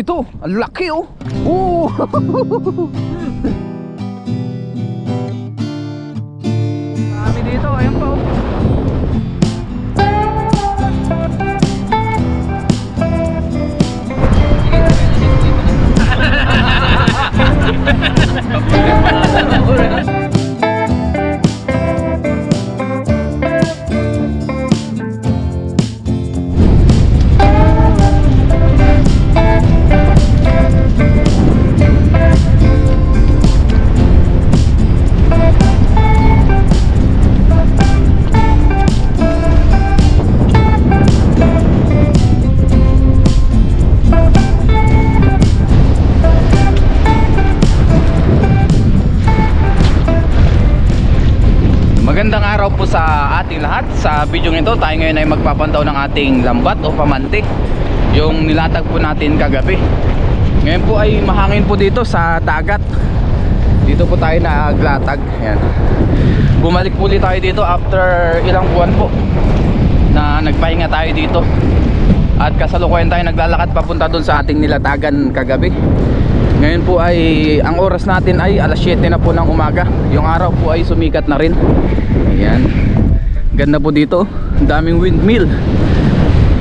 ito. Ang laki oh. Oo. Kami dito, ayan pa oh. sa ating lahat Sa video ito tayo ngayon ay magpapantaw ng ating lambat o pamante Yung nilatag po natin kagabi Ngayon po ay mahangin po dito sa dagat Dito po tayo naglatag Yan. Bumalik po ulit tayo dito after ilang buwan po Na nagpahinga tayo dito At kasalukuyan tayo naglalakad papunta doon sa ating nilatagan kagabi ngayon po ay ang oras natin ay alas 7 na po ng umaga. Yung araw po ay sumikat na rin. Ayan. Ganda po dito. Daming windmill.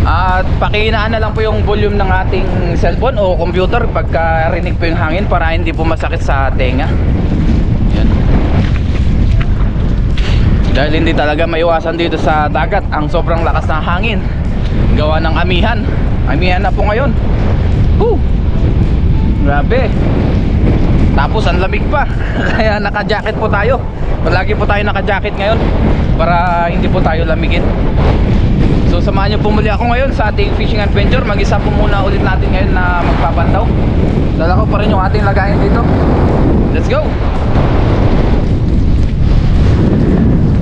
At pakihinaan na lang po yung volume ng ating cellphone o computer pagka rinig po yung hangin para hindi po masakit sa tenga. Ayan. Dahil hindi talaga maiwasan dito sa dagat ang sobrang lakas ng hangin. Gawa ng amihan. Amihan na po ngayon. Woo! Grabe. Tapos ang lamig pa. Kaya naka-jacket po tayo. Palagi po tayo naka-jacket ngayon para hindi po tayo lamigin. So samahan niyo po muli ako ngayon sa ating fishing adventure. Mag-isa po muna ulit natin ngayon na magpapantaw. Dala pa rin yung ating lagayan dito. Let's go.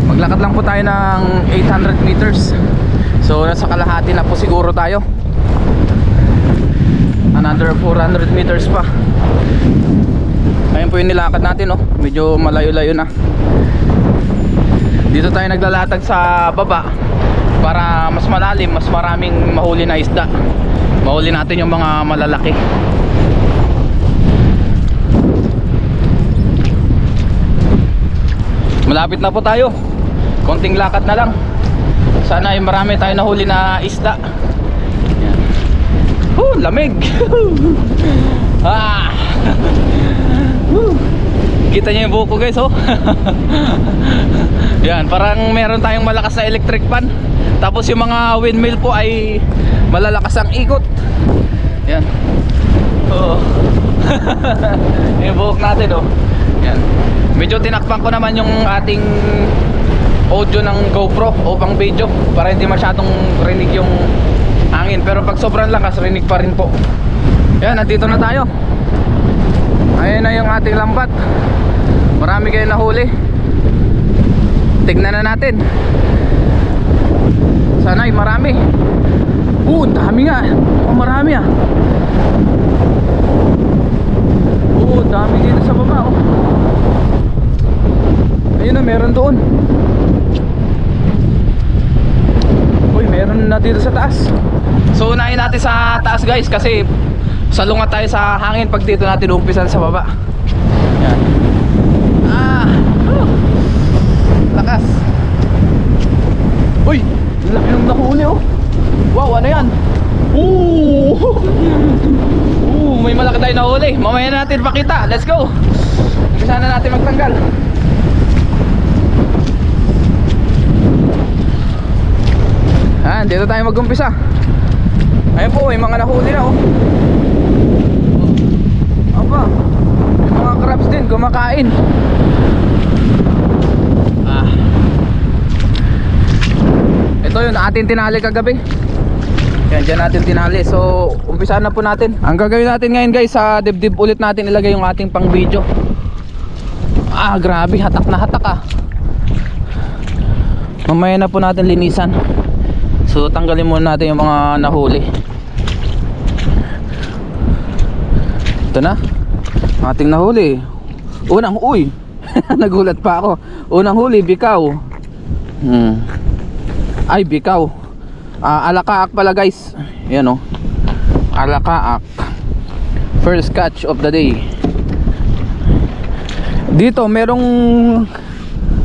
Maglakad lang po tayo ng 800 meters. So nasa kalahati na po siguro tayo another 400 meters pa ayun po yung nilakad natin oh. medyo malayo-layo na. Dito tayo naglalatag sa baba para mas malalim mas maraming mahuli na isda. Mahuli natin yung mga malalaki. Malapit na po tayo. Konting lakad na lang. Sana ay marami tayo nahuli na isda. Oh, lamig. ah. Woo. Kita niyo yung buko guys, oh. Yan, parang meron tayong malakas na electric fan. Tapos yung mga windmill po ay malalakas ang ikot. Yan. Oo. yung buhok natin, oh. Yan. Medyo tinakpan ko naman yung ating audio ng GoPro o video para hindi masyadong rinig yung hangin pero pag sobrang lakas rinig pa rin po yan nandito na tayo ayun na yung ating lambat. Marami kayo nahuli. Tignan na natin. Sana ay marami uh dami nga. Oh, marami ah. Uh dami dito sa baba oh. Ayun na meron doon. Uy, meron na dito sa taas. So unahin natin sa taas guys kasi salungat tayo sa hangin pag dito natin umpisan sa baba. Yan. Ah! Whew. Lakas. Uy! Laki ng nahuli oh. Wow, ano yan? Ooh! Ooh, may malaki tayo nahuli. Mamaya na natin pakita. Let's go. Umpisa na natin magtanggal. Ah, dito tayo mag-umpisa. Ayun po, may mga nahuli na oh. Aba, may mga crabs din kumakain. Ah. Ito yun, ating tinali kagabi. Yan, dyan natin tinali. So, umpisa na po natin. Ang gagawin natin ngayon guys, sa dibdib ulit natin ilagay yung ating pang video. Ah, grabe, hatak na hatak ah. Mamaya na po natin linisan. So tanggalin muna natin yung mga nahuli. Ito na. Ating nahuli. Unang uy. Nagulat pa ako. Unang huli bikaw. Hmm. Ay bikaw. Ah, alakaak pala guys. Yan oh. Alakaak. First catch of the day. Dito merong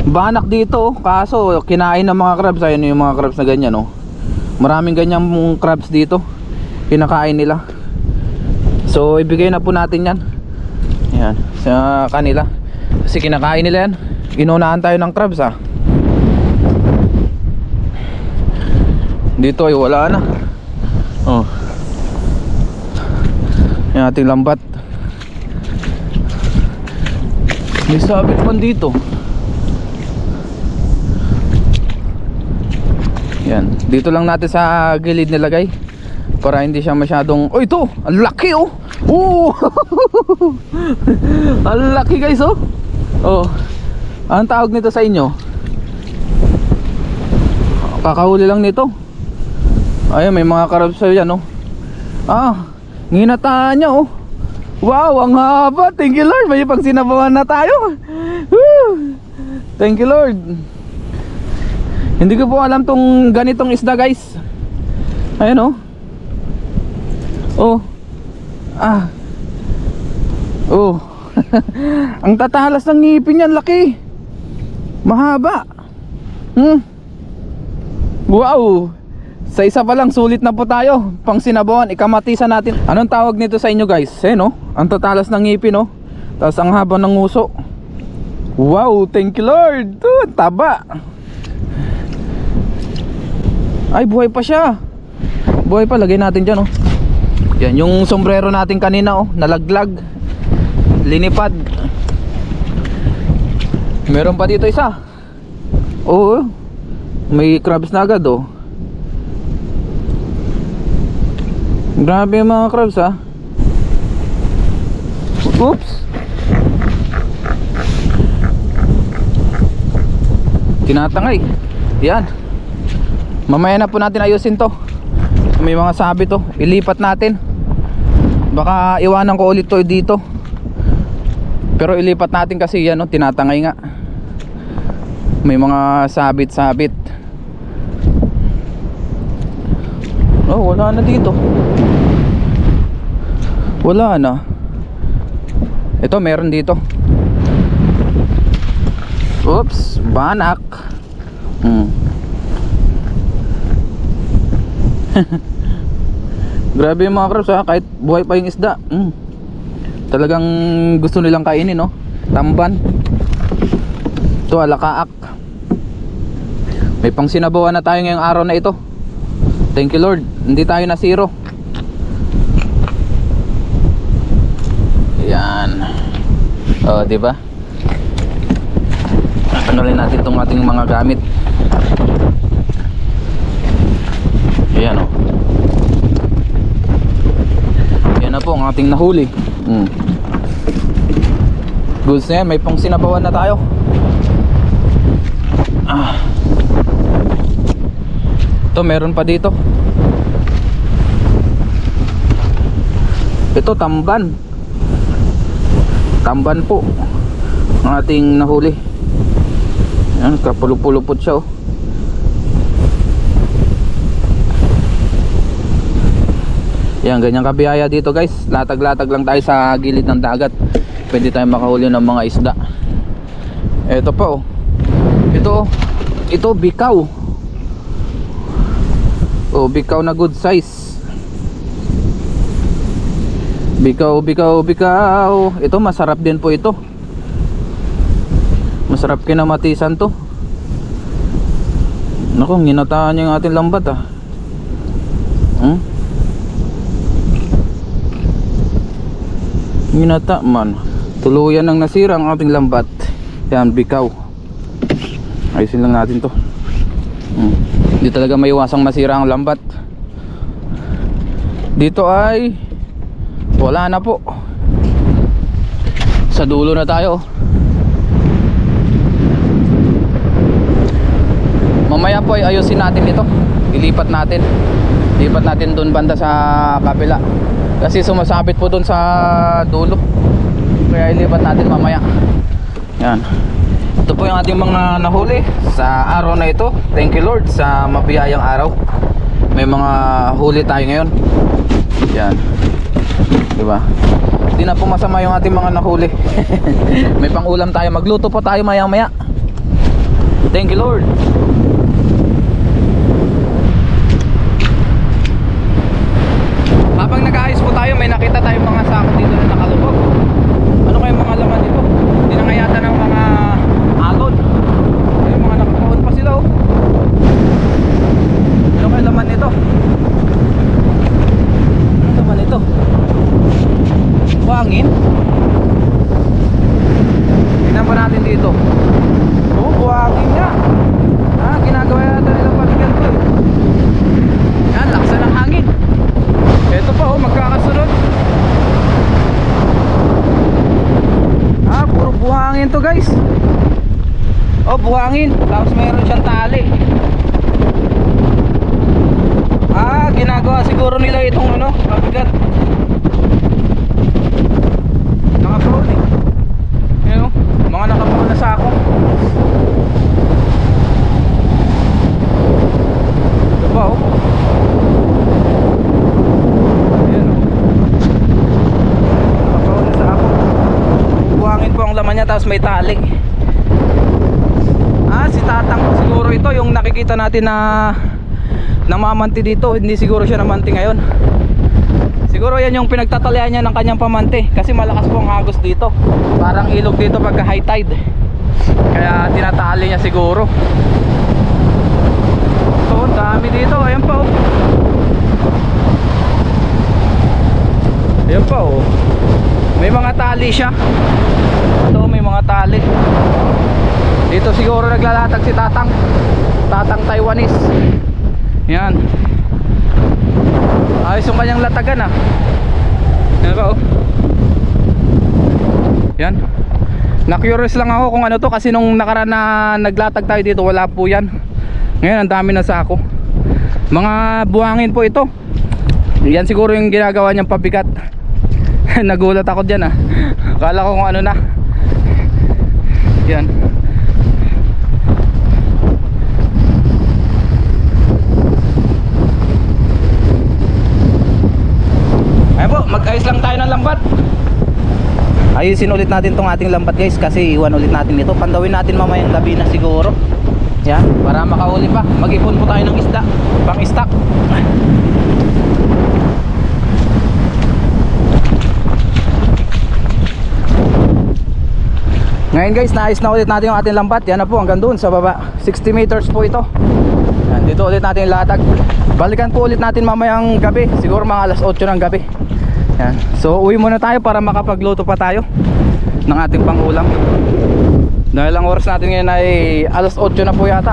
banak dito, kaso kinain ng mga crabs. Ayun yung mga crabs na ganyan, oh. Maraming ganyang crabs dito. Kinakain nila. So ibigay na po natin 'yan. Yan, sa kanila. Kasi kinakain nila 'yan. Inunahan tayo ng crabs, ah. Dito ay wala na. Oh. Yung ating lambat. May sabit man dito. Yan. Dito lang natin sa gilid nilagay. Para hindi siya masyadong... Oh, ito! Ang laki, oh! Oo! Ang laki, guys, oh! Oh. Anong tawag nito sa inyo? Kakahuli lang nito. Ayun, may mga karabs yan, oh. Ah, nginataan niya, oh. Wow, ang haba. Thank you, Lord. May pang sinabawan na tayo. Woo! Thank you, Lord. Hindi ko po alam tong ganitong isda, guys. Ayun, oh. Oh. Ah. Oh. ang tatalas ng ngipin niyan, laki. Mahaba. Hmm. Wow. Sa isa pa lang sulit na po tayo. Pang sinabawan, ikamatisan natin. Anong tawag nito sa inyo guys? Eh no? Ang tatalas ng ngipin no? Tapos ang haba ng nguso. Wow, thank you Lord. Uh, taba. Ay, buhay pa siya. Buhay pa, lagay natin dyan oh. Yan, yung sombrero natin kanina oh, nalaglag. Linipad. Meron pa dito isa. Oo. May crabs na agad oh. Grabe yung mga crabs ha. Oops. Tinatangay. Yan. Mamaya na po natin ayusin to. May mga sabi to. Ilipat natin. Baka iwanan ko ulit to dito. Pero ilipat natin kasi yan no, tinatangay nga. May mga sabit-sabit. Oh, wala na dito. Wala na. Ito meron dito. Oops, banak. Hmm. Grabe yung mga crabs ha, kahit buhay pa yung isda. Hmm. Talagang gusto nilang kainin no. Tamban. Ito alakaak. May pang sinabawan na tayo ngayong araw na ito. Thank you Lord. Hindi tayo na zero. Yan. Oh, di ba? Tanggalin natin itong ating mga gamit. Ayan oh. Yan na po ang ating nahuli. Mm. Goods na yan, may pang sinabawan na tayo. Ah. Ito meron pa dito. Ito tamban. Tamban po. Ang ating nahuli. Yan, kapulupulupot siya oh. Yan, ganyan kabiyaya dito guys. Latag-latag lang tayo sa gilid ng dagat. Pwede tayo makahuli ng mga isda. Ito pa oh. Ito oh. Ito bikaw. Oh, bikaw na good size. Bikaw, bikaw, bikaw. Ito masarap din po ito. Masarap kinamatisan to. Naku, ginataan niya yung ating lambat ah. Hmm? Ginata man. Tuluyan ng nasira ang ating lambat. Yan, bikaw. Ayusin lang natin to. Hmm. Talaga may iwasang masira ang lambat. Dito ay wala na po. Sa dulo na tayo. Mamaya po ay ayusin natin ito. Ilipat natin. Ilipat natin doon banda sa kabila. Kasi sumasabit po doon sa dulo. Kaya ilipat natin mamaya. Yan. Ito po yung ating mga nahuli sa araw na ito. Thank you Lord sa mabiyayang araw. May mga huli tayo ngayon. Yan. 'Di ba? Hindi na po masama yung ating mga nahuli. May pang-ulam tayo. Magluto po tayo maya-maya. Thank you Lord. Habang nag-aayos po tayo, may nakita tayong mga sako dito na nakalubog. Ano kayong mga laman dito? Hindi na nga yata ng mga alon. Ay, mga nakakaon pa sila oh. Ano kayong laman nito? Ano laman nito? Buhangin? Tingnan pa natin dito. Oh, buhangin nga. Ah, ginagawa yata nilang pabigan to eh. Yan, laksa ng hangin. Ito pa oh, magkakasunod. Ah, puro buhangin to guys. Oh, buhangin. Tapos mayroon siyang tali. Ah, ginagawa siguro nila itong ano, pabigat. Nakaproon eh. Yan oh, mga nakaproon na sako. Ito pa oh. Ayan o. Nakapaon na sa ako. Buhangin po ang laman niya tapos may tali. Ah, si Tatang po siguro ito yung nakikita natin na namamanti dito. Hindi siguro siya namanti ngayon. Siguro yan yung pinagtatalian niya ng kanyang pamante kasi malakas po ang hagos dito. Parang ilog dito pagka high tide. Kaya tinatali niya siguro. Ito, ang dami dito. Ayan pa oh. Ayan pa oh. May mga tali siya. Ito may mga tali. Dito siguro naglalatag si Tatang. Tatang Taiwanese. Yan. Ayos yung kanyang latagan ah. Yan pa oh. Yan. Na-curious lang ako kung ano to kasi nung nakaraan na naglatag tayo dito wala po yan. Ngayon ang dami na sa ako. Mga buhangin po ito. Yan siguro yung ginagawa niyang pabigat. Nagulat ako dyan ah. Kala ko kung ano na. Yan. Ayan po, mag-ayos lang tayo ng lambat. Ayusin ulit natin tong ating lambat guys kasi iwan ulit natin ito. Pandawin natin mamayang gabi na siguro. Yan, para makauli pa. Mag-ipon po tayo ng isda, pang stock. Ngayon guys, naayos na ulit natin yung ating lambat. Yan na po, hanggang doon sa baba. 60 meters po ito. Yan, dito ulit natin latag. Balikan po ulit natin mamayang gabi. Siguro mga alas 8 ng gabi. Yan. So uwi muna tayo para makapagluto pa tayo ng ating pangulam. Dahil ang oras natin ngayon ay alas 8 na po yata.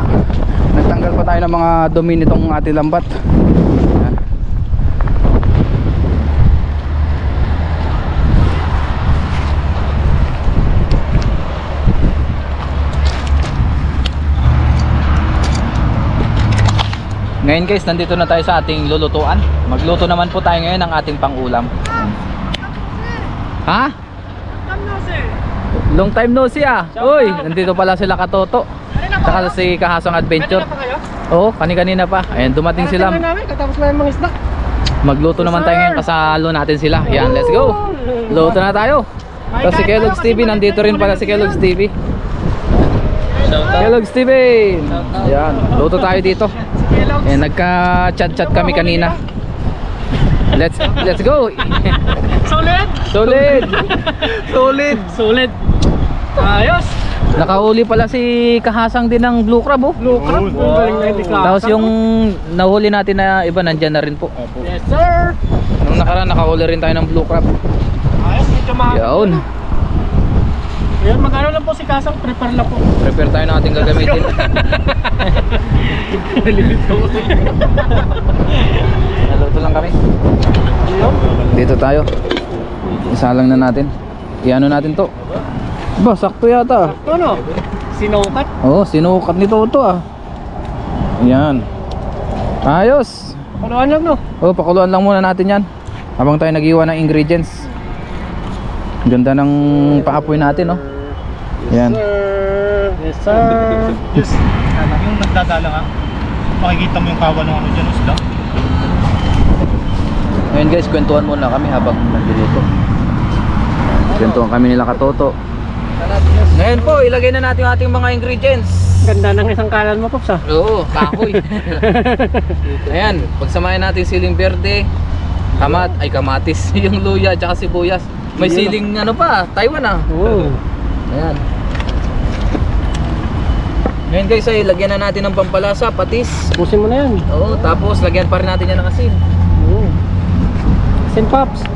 Nagtanggal pa tayo ng mga dumi nitong ating lambat. Ngayon guys, nandito na tayo sa ating lulutuan. Magluto naman po tayo ngayon ng ating pangulam. Ha? Long time no see ah. Uy, nandito pala sila Katoto. Saka si Kahasong Adventure. Oo, kani-kanina pa. Ayan, dumating sila. Katapos na yung mga isda. Magluto naman tayo ngayon kasalo natin sila. Yan, let's go. Luto na tayo. Tapos si Kellogg's TV, nandito rin pala si Kellogg's TV. Kellogg's TV. Yan, luto tayo dito. Eh, nagka-chat-chat kami kanina. Let's let's go. Solid! Solid. Solid. Solid! Ayos! Nakahuli pala si Kahasang din ng blue crab oh. Blue crab. Ka. Tapos yung nahuli natin na iba nandyan na rin po. Yes sir! Nung nakaraan nakahuli rin tayo ng blue crab. Ayos, medyo mahal. Yun. Ayan, magkano lang po si Kasang, prepare lang po. Prepare tayo ng ating gagamitin. Naluto lang kami. Dito tayo. Isalang na natin. Iano natin to. Ba, sakto yata. Ito no? Sinukat. Oo, oh, sinukat nito ito ah. Yan. Ayos. Panuan lang no? Oh, pakuluan lang muna natin yan. Habang tayo nag-iwan ng ingredients. Ganda ng paapoy natin, oh. Yan. Sir. Yes sir. Yes. Yung nagdadala ka, makikita mo yung kawa ng ano dyan, isda. Ngayon guys, kwentuhan muna kami habang nagluluto. Kwentuhan kami nila katoto. Ngayon po, ilagay na natin yung ating mga ingredients. Ganda ng isang kalan mo, Pops ah. Oo, kahoy. Ayan, pagsamahin natin siling berde, kamat, ay kamatis, yung luya, tsaka sibuyas. May Yun. siling ano pa, Taiwan ah. Oo. Ayan. Ngayon guys ay lagyan na natin ng pampalasa, patis. Pusin mo na yan. Oo, tapos lagyan pa rin natin yan ng asin. Oo. Sin Pops.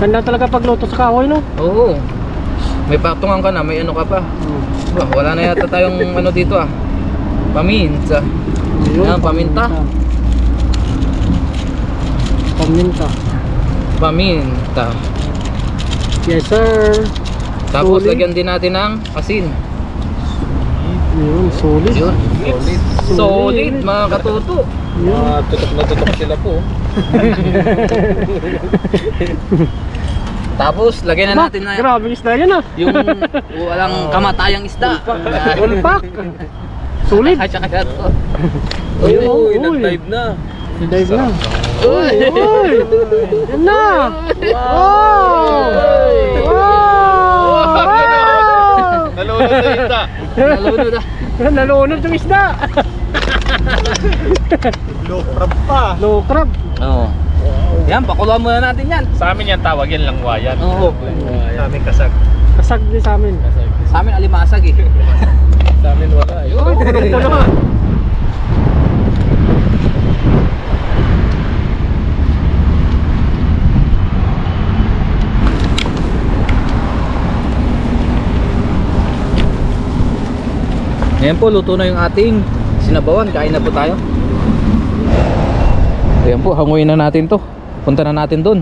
Ganda talaga pagluto sa kahoy, no? Oo. May patungan ka na, may ano ka pa. Bah, wala na yata tayong ano dito ah. Paminta. Yan, paminta. Paminta. Paminta. Yes, sir. Tapos Solid. lagyan din natin ng asin. Yun, solid. Yun. Solid. Solid mga katuto. Yun. tutok na tutok sila po. Tapos lagyan na natin na Grabe isda yan ah. yung walang kamatayang isda. Ulpak. Solid. At saka ito. Uy, Uy, uy. nag-dive na. Dive na. Uy! Uy! Na! Wow! Wow! Nalulod na isda. Nalunod ah. Nalunod yung isda. Low crab pa. Low crab. Oo. Yan, pakuluan muna natin yan. Sa amin yan tawag yan lang wayan. Oo. Sa amin kasag. Kasag din sa amin. Sa amin alimasag eh. Sa amin wala. eh. Uy, Ngayon po, luto na yung ating sinabawan. Kain na po tayo. Ayan po, hanguin na natin to. Punta na natin doon.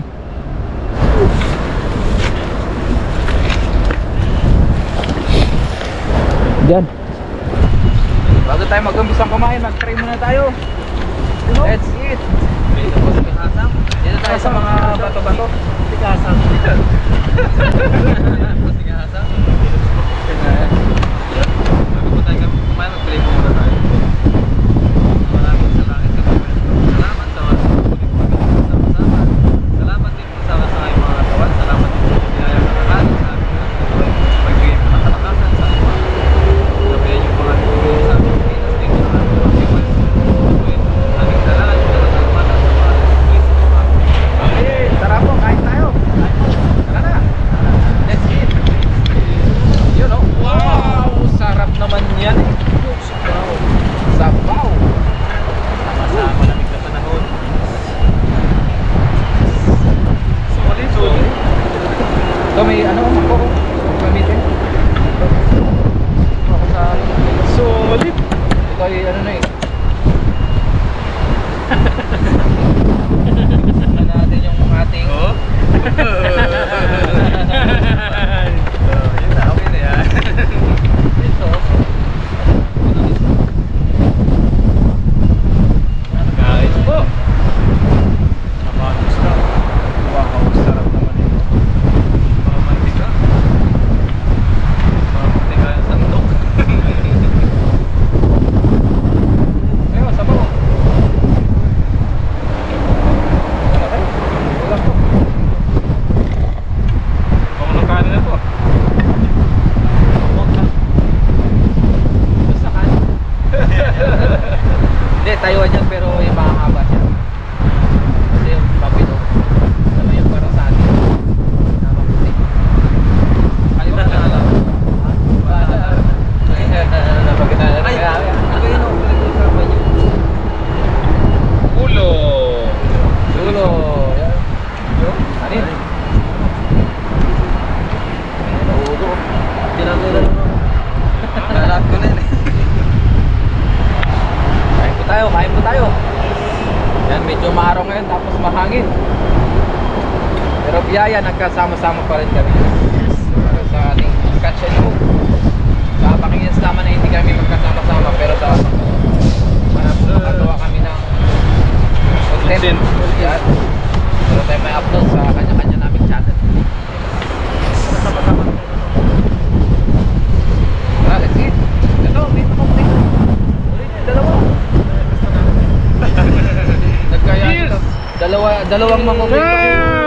Diyan. Bago tayo mag-umbisang kumain, mag-try muna tayo. Let's eat. Pikasang. Dito tayo sa mga bato-bato. Pikasang. Pikasang. Bago biyaya, nagkasama-sama pa rin kami. Para sa ating catch and cook. Sa Pakingas naman na hindi kami magkasama-sama pero sa makagawa kami ng content. Yan. Pero tayo may upload sa kanya-kanya naming channel. Ah, let's eat. Ito, may pakunti. Ulit yung dalawa. Nagkaya. Dalawa, dalawang mamumit.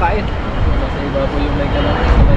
kakain. Nasa iba po yung may kalaman. Ano ba?